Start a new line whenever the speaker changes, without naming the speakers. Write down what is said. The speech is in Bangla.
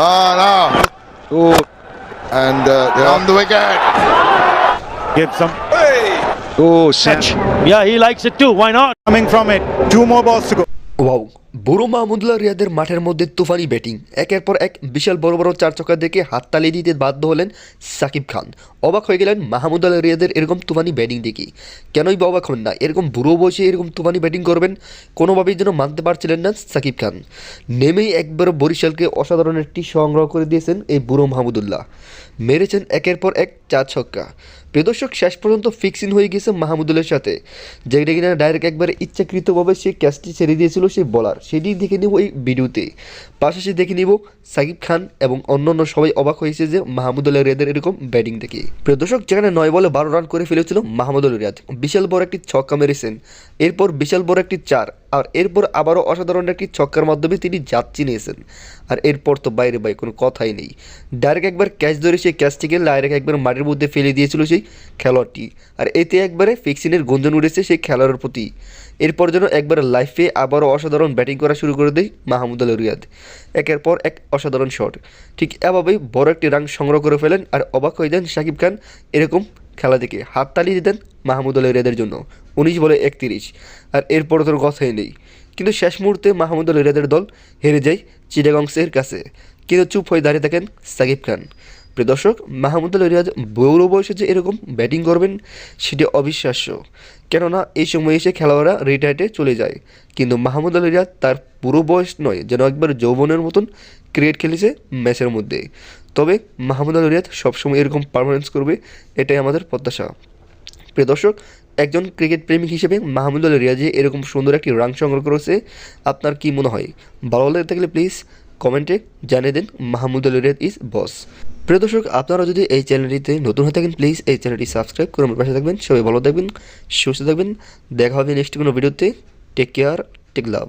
Ah, no. Good. And uh, on the wicket.
Give some
Oh, Sach.
Yeah, he likes it too. Why not?
coming from it. Two more balls to go.
Wow, বুড়ো মাহমুদুল্লাহ রিয়াদের মাঠের মধ্যে তুফানি ব্যাটিং। একের পর এক বিশাল বড় বড় চার চক্কা দেখে হাততালি দিতে বাধ্য হলেন সাকিব খান। অবাক হয়ে গেলেন মাহমুদুল্লাহ রিয়াদের এরকম তুফানি ব্যাটিং দেখি। কেনই বা অবাক হন না, এরকম বুড়ো বসে এরকম তুফানি ব্যাটিং করবেন কোনোভাবেই যেন মানতে পারছিলেন না সাকিব খান। নেমেই একবার বরিশালকে অসাধারণ একটি সংগ্রহ করে দিয়েছেন এই বুড়ো মাহমুদুল্লাহ। মেরেছেন একের পর এক চার ছক্কা। প্রিয়দর্শক শেষ পর্যন্ত ফিক্সিং হয়ে গেছে মাহমুদুলের সাথে। যেটা কিনা ডাইরেক্ট একবারে ইচ্ছাকৃতভাবে সে ক্যাচটি ছেড়ে দিয়েছিল সেই বলার সেটি দেখে নেব এই ভিডিওতে। পাশাপাশি দেখে নিব সাকিব খান এবং অন্যান্য সবাই অবাক হয়েছে যে মাহমুদুল্লাহ রিয়াদের এরকম ব্যাটিং দেখে। প্রিয়দর্শক যেখানে নয় বলে বারো রান করে ফেলেছিল মাহমুদুল রিয়াদ। বিশাল বড় একটি ছক্কা মেরেছেন। এরপর বিশাল বড় একটি চার আর এরপর আবারও অসাধারণ একটি ছক্কার মাধ্যমে তিনি যাত্রী নিয়েছেন আর এরপর তো বাইরে বাই কোনো কথাই নেই। ডাইরেক্ট একবার ক্যাচ ধরে সেই ক্যাচটিকে ডাইরেক্ট একবার মাটির মধ্যে ফেলে দিয়েছিল সেই খেলোয়াড়টি। আর এতে একবারে ফিক্সিনের গুঞ্জন উঠেছে সেই খেলোয়াড়ের প্রতি। এরপর যেন একবার লাইফে আবারও অসাধারণ ব্যাটিং করা শুরু করে দেয় মাহমুদ আল রিয়াদ। একের পর এক অসাধারণ শট। ঠিক এভাবেই বড় একটি রান সংগ্রহ করে ফেলেন আর অবাক হয়ে যান শাকিব খান। এরকম খেলা দেখে হাততালি দিতেন মাহমুদ আল রিয়াদের জন্য। উনিশ বলে একত্রিশ। আর এরপর তোর কথাই নেই। কিন্তু শেষ মুহূর্তে মাহমুদ আল রিয়াদের দল হেরে যায় চিটাগংসের কাছে। কিন্তু চুপ হয়ে দাঁড়িয়ে থাকেন সাকিব খান। প্রিয় দর্শক মাহমুদুল রিয়াজ বৌর বয়সে যে এরকম ব্যাটিং করবেন, সেটি অবিশ্বাস্য। কেননা এই সময় এসে খেলোয়াড়রা রিটায়ার্ডে চলে যায়। কিন্তু মাহমুদ আল রিয়াদ তার পুরো বয়স নয়, যেন একবার যৌবনের মতন ক্রিকেট খেলেছে ম্যাচের মধ্যে। তবে মাহমুদ আল রিয়াদ সবসময় এরকম পারফরমেন্স করবে, এটাই আমাদের প্রত্যাশা। প্রিয় দর্শক, একজন ক্রিকেট প্রেমিক হিসেবে মাহমুদুল রিয়াজে এরকম সুন্দর একটি রান সংগ্রহ করেছে, আপনার কি মনে হয়? ভালো লেগে থাকলে প্লিজ কমেন্টে জানিয়ে দিন মাহমুদুল রিয়াদ ইজ বস প্রিয় দর্শক, আপনারা যদি এই চ্যানেলটিতে নতুন হয়ে থাকেন প্লিজ এই চ্যানেলটি সাবস্ক্রাইব করে আমার পাশে থাকবেন। সবাই ভালো থাকবেন, সুস্থ থাকবেন। দেখা হবে নেক্সট কোনো ভিডিওতে টেক কেয়ার টেক লাভ